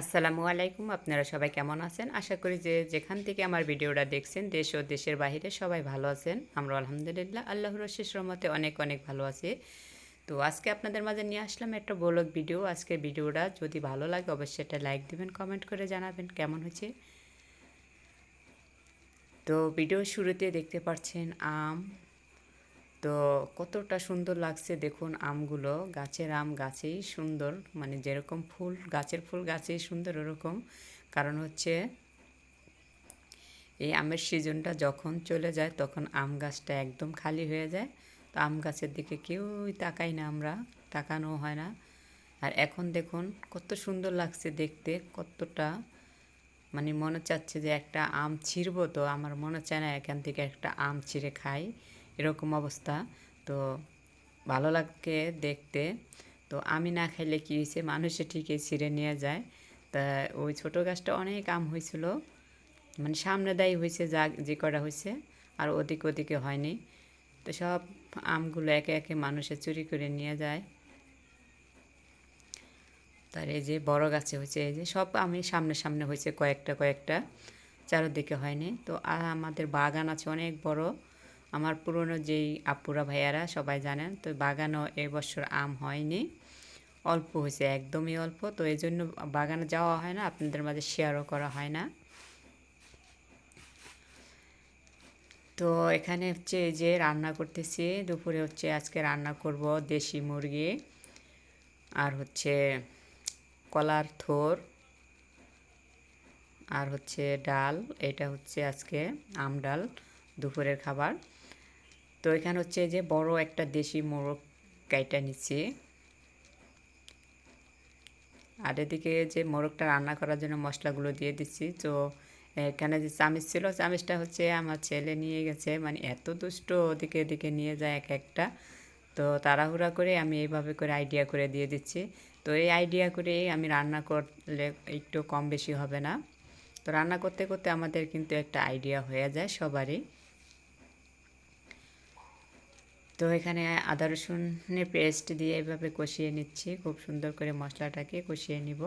আসসালামু আলাইকুম, আপনারা সবাই কেমন আছেন? আশা করি যে যেখান থেকে আমার ভিডিওটা দেখছেন, দেশ ও দেশের বাইরে সবাই ভালো আছেন। আমরা আলহামদুলিল্লাহ আল্লাহ শেষ রহমতে অনেক অনেক ভালো আছি। তো আজকে আপনাদের মাঝে নিয়ে আসলাম একটা বলক ভিডিও। আজকে ভিডিওটা যদি ভালো লাগে অবশ্যই একটা লাইক দিবেন, কমেন্ট করে জানাবেন কেমন হয়েছে। তো ভিডিও শুরুতে দেখতে পাচ্ছেন আম তো কতটা সুন্দর লাগছে দেখুন আমগুলো। গাছের আম গাছেই সুন্দর মানে যেরকম ফুল, গাছের ফুল গাছেই সুন্দর ওরকম। কারণ হচ্ছে এই আমের সিজনটা যখন চলে যায় তখন আম গাছটা একদম খালি হয়ে যায়। তো আম গাছের দিকে কেউই তাকাই না আমরা তাকানো হয় না। আর এখন দেখুন কত সুন্দর লাগছে দেখতে, কতটা মানে মনে চাচ্ছে যে একটা আম ছিঁড়বো তো, আমার মনে চায় না এখান থেকে একটা আম ছিঁড়ে খাই। এরকম অবস্থা। তো ভালো লাগে দেখতে। তো আমি না খাইলে কী হয়েছে মানুষে ঠিকই ছিঁড়ে নিয়ে যায়। তা ওই ছোটো গাছটা অনেক আম হয়েছিল মানে সামনে দায়ী হয়েছে যা, যে করা হয়েছে আর ওদিক ওদিকে হয়নি। তো সব আমগুলো একে একে মানুষে চুরি করে নিয়ে যায়। তার এই যে বড় গাছে হয়েছে এই যে সব আমি সামনে সামনে হয়েছে কয়েকটা কয়েকটা। চারোদিকে হয়নি। তো আর আমাদের বাগান আছে অনেক বড়। আমার পুরনো যেই আপুরা ভাইয়ারা সবাই জানেন, তো বাগানও এবছর আম হয়নি। অল্প হয়েছে, একদমই অল্প। তো এই জন্য বাগানে যাওয়া হয় না, আপনাদের মাঝে শেয়ারও করা হয় না। তো এখানে হচ্ছে যে রান্না করতেছি, দুপুরে হচ্ছে আজকে রান্না করব দেশি মুরগি আর হচ্ছে কলার থোর আর হচ্ছে ডাল, এটা হচ্ছে আজকে আম ডাল, দুপুরের খাবার। তো এখানে হচ্ছে যে বড় একটা দেশি মোরগ গাইটা নিচ্ছি। আর এদিকে যে মোরগটা রান্না করার জন্য মশলাগুলো দিয়ে দিচ্ছি। তো এখানে যে চামিচ ছিল, চামিচটা হচ্ছে আমার ছেলে নিয়ে গেছে। মানে এত দুষ্ট ওদিকে এদিকে নিয়ে যায় এক একটা। তো তাড়াহুড়া করে আমি এইভাবে করে আইডিয়া করে দিয়ে দিচ্ছি। তো এই আইডিয়া করে আমি রান্না করলে একটু কম বেশি হবে না। তো রান্না করতে করতে আমাদের কিন্তু একটা আইডিয়া হয়ে যায় সবারই। তো এখানে আদা রসুনের পেস্ট দিয়ে এভাবে কষিয়ে নিচ্ছি। খুব সুন্দর করে মশলাটাকে কষিয়ে নিব।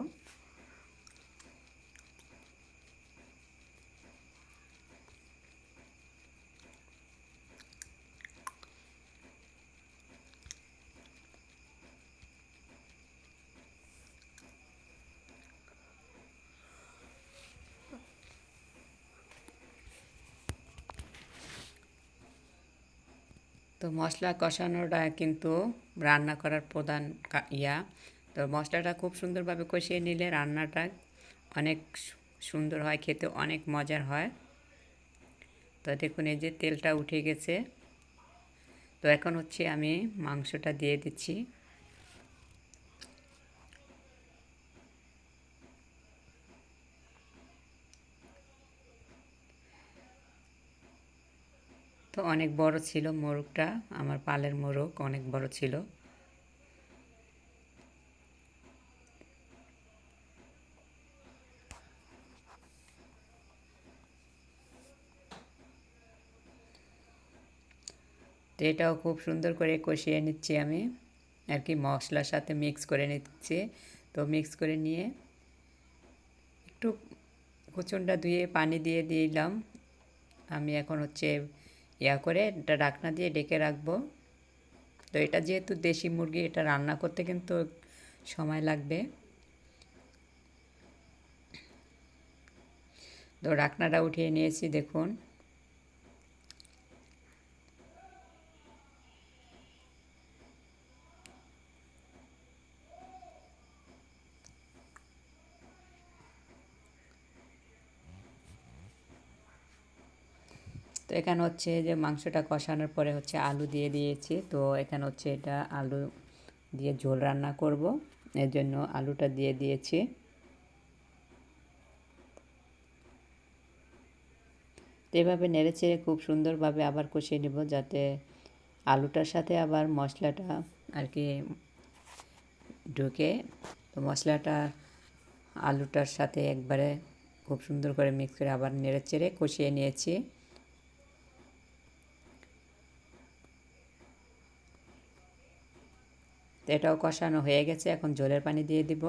তো মশলা কষানোটা কিন্তু রান্না করার প্রধান ইয়া। তো মশলাটা খুব সুন্দরভাবে কষিয়ে নিলে রান্নাটা অনেক সুন্দর হয়, খেতে অনেক মজার হয়। তো দেখুন, এই যে তেলটা উঠে গেছে। তো এখন হচ্ছে আমি মাংসটা দিয়ে দিচ্ছি। তো অনেক বড় ছিল মোরগটা, আমার পালের মোরগ অনেক বড় ছিল। তো এটাও খুব সুন্দর করে কষিয়ে নিচ্ছি আমি, আর কি মশলার সাথে মিক্স করে নিচ্ছি। তো মিক্স করে নিয়ে একটু কুচনটা ধুয়ে পানি দিয়ে দিলাম। আমি এখন হচ্ছে ইয়া করে এটা ডাকনা দিয়ে ডেকে রাখব। তো এটা যেহেতু দেশি মুরগি, এটা রান্না করতে কিন্তু সময় লাগবে। তো ডাকনাটা উঠিয়ে নিয়েছি, দেখুন। তো এখানে হচ্ছে যে মাংসটা কষানোর পরে হচ্ছে আলু দিয়ে দিয়েছি। তো এখানে হচ্ছে এটা আলু দিয়ে ঝোল রান্না করব। এর জন্য আলুটা দিয়ে দিয়েছি। তো এভাবে নেড়ে চেড়ে খুব সুন্দরভাবে আবার কষিয়ে নেব যাতে আলুটার সাথে আবার মশলাটা আর কি ঢুকে। তো মশলাটা আলুটার সাথে একবারে খুব সুন্দর করে মিক্স করে আবার নেড়ে চেড়ে কষিয়ে নিয়েছি। তো এটাও কষানো হয়ে গেছে, এখন জলের পানি দিয়ে দিব।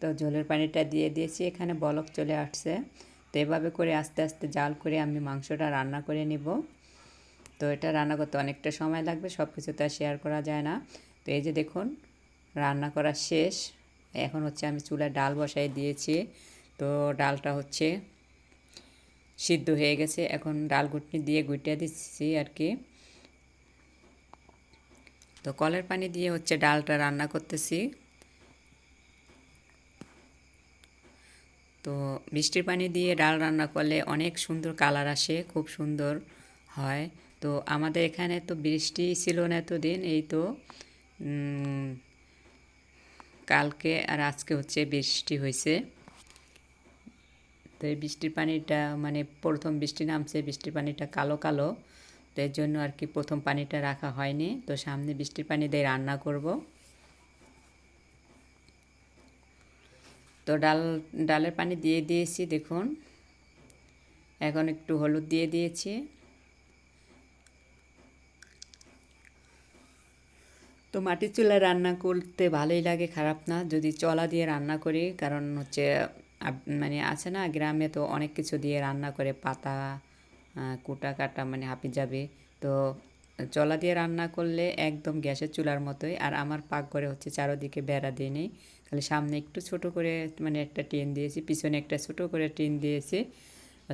তো জলের পানিটা দিয়ে দিয়েছি, এখানে বলক চলে আসছে। তো এভাবে করে আস্তে আস্তে জাল করে আমি মাংসটা রান্না করে নিব। তো এটা রান্না করতে অনেকটা সময় লাগবে সব কিছু তো শেয়ার করা যায় না। তো এই যে দেখুন, রান্না করা শেষ। এখন হচ্ছে আমি চুলায় ডাল বসাই দিয়েছি। তো ডালটা হচ্ছে সিদ্ধ হয়ে গেছে। এখন ডাল ঘুটনি দিয়ে গুটিয়ে দিচ্ছি আর কি। তো কলের পানি দিয়ে হচ্ছে ডালটা রান্না করতেছি। তো বৃষ্টির পানি দিয়ে ডাল রান্না করলে অনেক সুন্দর কালার আসে, খুব সুন্দর হয়। তো আমাদের এখানে তো বৃষ্টি ছিল না এতদিন, এই তো কালকে আর আজকে হচ্ছে বৃষ্টি হয়েছে। তো এই বৃষ্টির পানিটা মানে প্রথম বৃষ্টি নামছে, বৃষ্টির পানিটা কালো কালো। তো এর জন্য আর কি প্রথম পানিটা রাখা হয়নি। তো সামনে বৃষ্টির পানি দিয়ে রান্না করব। তো ডাল, ডালের পানি দিয়ে দিয়েছি, দেখুন। এখন একটু হলুদ দিয়ে দিয়েছি। তো মাটির চুলায় রান্না করতে ভালোই লাগে, খারাপ না। যদি চলা দিয়ে রান্না করি, কারণ হচ্ছে মানে আছে না, গ্রামে তো অনেক কিছু দিয়ে রান্না করে, পাতা কুটা কাটা মানে হাঁপি যাবে। তো চলা দিয়ে রান্না করলে একদম গ্যাসের চুলার মতোই। আর আমার পাকঘরে হচ্ছে চারোদিকে বেড়া দিয়ে নেই। খালি সামনে একটু ছোট করে মানে একটা টিন দিয়েছি, পিছনে একটা ছোট করে টিন দিয়েছি।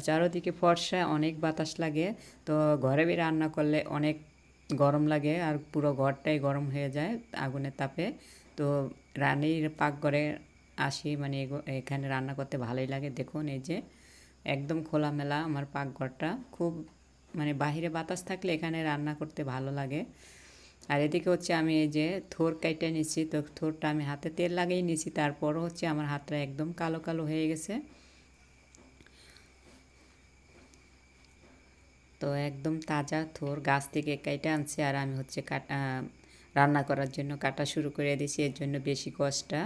চারোদিকে ফর্সা, অনেক বাতাস লাগে। তো ঘরে রান্না করলে অনেক গরম লাগে আর পুরো ঘরটাই গরম হয়ে যায় আগুনের তাপে। তো রানীর পাকঘরে আসি মানে এখানে রান্না করতে ভালোই লাগে। দেখুন এই যে একদম খোলামেলা আমার পাকঘরটা। খুব মানে বাহিরে বাতাস থাকলে এখানে রান্না করতে ভালো লাগে। আর এদিকে হচ্ছে আমি এই যে থোর কাইটে নিছি। তো থোরটা আমি হাতে তেল লাগিয়ে নিছি, তারপরও হচ্ছে আমার হাতটা একদম কালো কালো হয়ে গেছে। তো একদম তাজা থোর গাছ থেকে কাইটে আনছে আর আমি হচ্ছে কাটা, রান্না করার জন্য কাটা শুরু করে দিয়েছি, এর জন্য বেশি কষ্টটা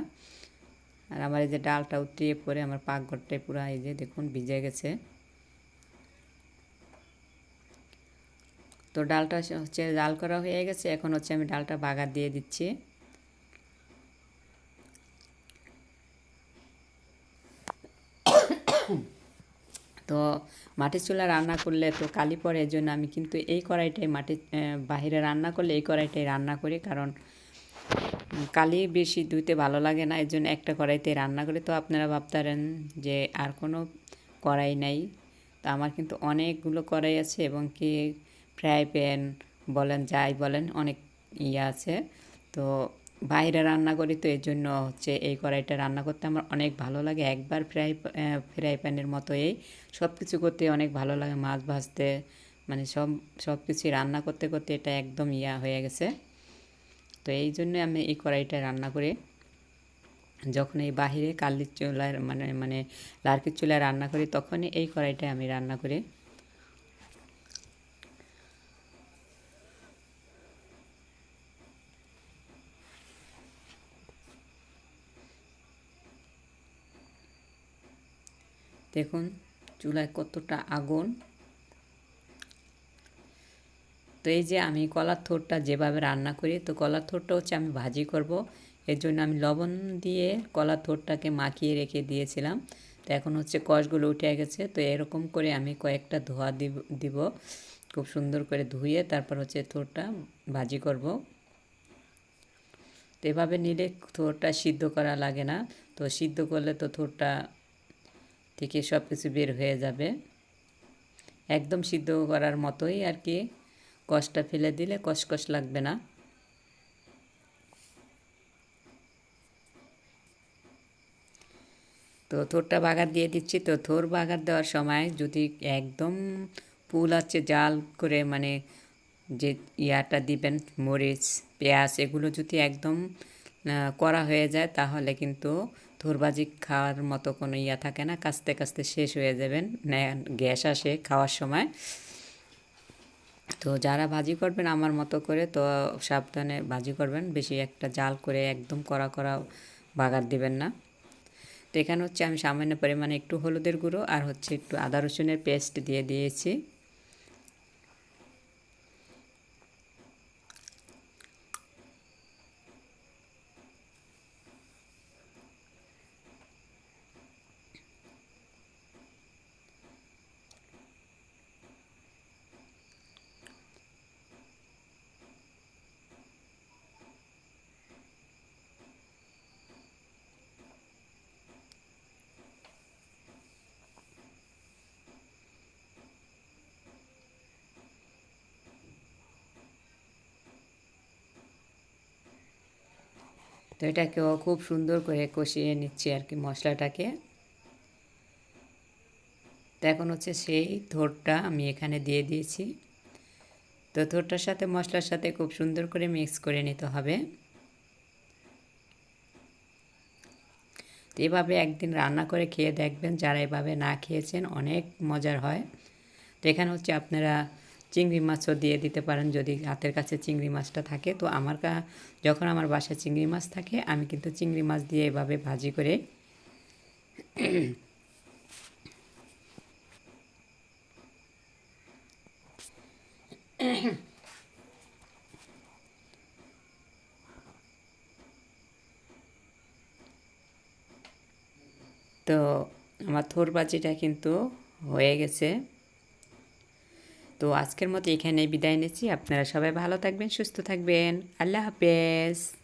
আর আমার এই যে ডালটা উঠিয়ে পরে আমার পাকঘরটাই পুরো এই যে দেখুন ভিজে গেছে। তো ডালটা হচ্ছে ডাল করা হয়ে গেছে, এখন হচ্ছে আমি ডালটা বাগার দিয়ে দিচ্ছি তো মাটির চুলা রান্না করলে তো কালি পরে এর জন্য আমি কিন্তু এই কড়াইটাই মাটির বাহিরে রান্না করলে এই কড়াইটাই রান্না করি। কারণ কালি বেশি ধুইতে ভালো লাগে না, এর জন্য একটা কড়াইতে রান্না করি। তো আপনারা ভাবতারেন যে আর কোনো কড়াই নাই। তো আমার কিন্তু অনেকগুলো কড়াই আছে এবং কি ফ্রাই প্যান বলেন, যাই বলেন, অনেক ইয়ে আছে। তো বাইরে রান্না করি তো এর জন্য হচ্ছে এই কড়াইটা রান্না করতে আমার অনেক ভালো লাগে। একবার ফ্রাই ফ্রাই প্যানের মতো এই সব কিছু করতে অনেক ভালো লাগে মাছ ভাজতে। মানে সব সব কিছুই রান্না করতে করতে এটা একদম ইয়া হয়ে গেছে। তো এই জন্য আমি এই কড়াইটা রান্না করি। যখন এই বাহিরে কালির চুলার মানে মানে লার্কির চুলায় রান্না করি তখনই এই কড়াইটা আমি রান্না করি। দেখুন, চুলায় কতটা আগুন। তো এই যে আমি কলার থোরটা যেভাবে রান্না করি, তো কলার থোরটা হচ্ছে আমি ভাজি করব। এর জন্য আমি লবণ দিয়ে কলার থোরটাকে মাখিয়ে রেখে দিয়েছিলাম। তো এখন হচ্ছে কষগুলো উঠে গেছে, তো এরকম করে আমি কয়েকটা ধোয়া দিব দিব। খুব সুন্দর করে ধুয়ে তারপর হচ্ছে থোরটা ভাজি করব। তো এভাবে নিলে থোরটা সিদ্ধ করা লাগে না। তো সিদ্ধ করলে তো থোরটা থেকে সব কিছু বের হয়ে যাবে। একদম সিদ্ধ করার মতোই আর কি। কষটা ফেলে দিলে কষকষ লাগবে না। তো থোরটা বাগার দিয়ে দিচ্ছি। তো থোর বাগার দেওয়ার সময় যদি একদম পুল আছে, জাল করে মানে যে ইয়াটা দিবেন, মরিচ, পেঁয়াজ, এগুলো যদি একদম করা হয়ে যায় তাহলে কিন্তু থোরবাজি খাওয়ার মতো কোনো ইয়া থাকে না, কাস্তে কাস্তে শেষ হয়ে যাবেন গ্যাস আসে খাওয়ার সময়। তো যারা ভাজি করবেন আমার মতো করে, তো সাবধানে ভাজি করবেন, বেশি একটা জাল করে একদম কড়া করা বাগার দিবেন না। তো এখানে হচ্ছে আমি সামান্য পরিমাণে একটু হলুদের গুঁড়ো আর হচ্ছে একটু আদা রসুনের পেস্ট দিয়ে দিয়েছি। তো এটাকেও খুব সুন্দর করে কষিয়ে নিচ্ছি আর কি মশলাটাকে। তো এখন হচ্ছে সেই থোরটা আমি এখানে দিয়ে দিয়েছি। তো থোরটার সাথে মশলার সাথে খুব সুন্দর করে মিক্স করে নিতে হবে। তো এভাবে একদিন রান্না করে খেয়ে দেখবেন, যারা এভাবে না খেয়েছেন অনেক মজার হয়। তো এখানে হচ্ছে আপনারা চিংড়ি মাছও দিয়ে দিতে পারেন যদি হাতের কাছে চিংড়ি মাছটা থাকে। তো আমার কা, যখন আমার বাসায় চিংড়ি মাছ থাকে, আমি কিন্তু চিংড়ি মাছ দিয়ে এভাবে ভাজি করে তো আমার থোর বাজিটা কিন্তু হয়ে গেছে। তো আজকের মতো এখানে বিদায় নিচ্ছি। আপনারা সবাই ভালো থাকবেন সুস্থ থাকবেন। আল্লাহ হাফেজ।